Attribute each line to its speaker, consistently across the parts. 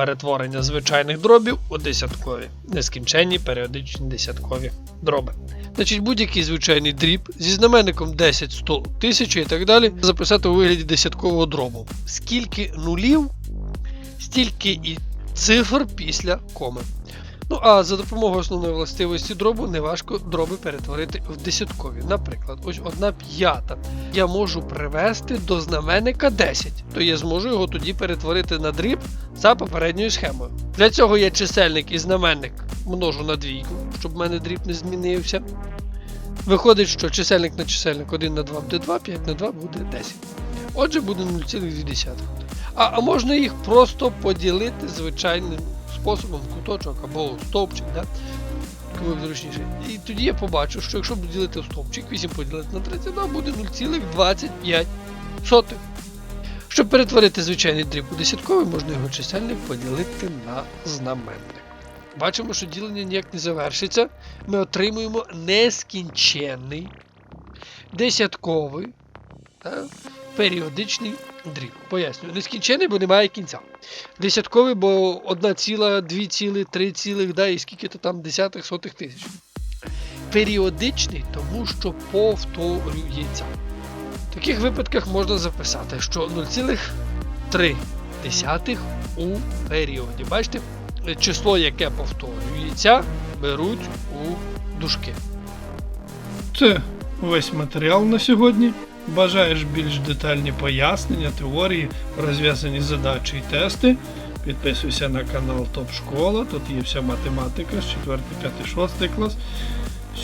Speaker 1: перетворення звичайних дробів у десяткові, нескінченні періодичні десяткові дроби. Значить, будь-який звичайний дріб зі знаменником 10, 100, 1000 і так далі записати у вигляді десяткового дробу. Скільки нулів, стільки і цифр після коми. Ну а за допомогою основної властивості дробу неважко дроби перетворити в десяткові. Наприклад, ось одна п'ята. Я можу привести до знаменника 10, то я зможу його тоді перетворити на дріб за попередньою схемою. Для цього я чисельник і знаменник множу на двійку, щоб в мене дріб не змінився. Виходить, що чисельник на чисельник 1 на 2 буде 2, 5 на 2 буде 10. Отже, буде 0,2. А, а можна їх просто поділити звичайним способом в куточок або в стовпчик, да? кому зручніше. І тоді я побачу, що якщо поділити в стовпчик, 8 поділити на 32 буде 0,25. Щоб перетворити звичайний дріб у десятковий, можна його чисельник поділити на знаменник. Бачимо, що ділення ніяк не завершиться. Ми отримуємо нескінченний десятковий та, періодичний дріб. Пояснюю, нескінченний, бо немає кінця. Десятковий, бо 1 ціла, 2 ціли, 3 цілих, да, і скільки то там десятих, сотих тисяч. Періодичний, тому що повторюється. В таких випадках можна записати, що 0,3 у періоді. Бачите, число, яке повторюється, беруть у дужки.
Speaker 2: Це весь матеріал на сьогодні. Бажаєш більш детальні пояснення, теорії, розв'язані задачі і тести. Підписуйся на канал Топ Школа. Тут є вся математика з 4, 5, 6 клас,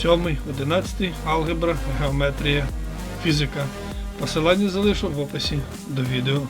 Speaker 2: 7, 11, алгебра, геометрія, фізика. Посилання залишу в описі до відео.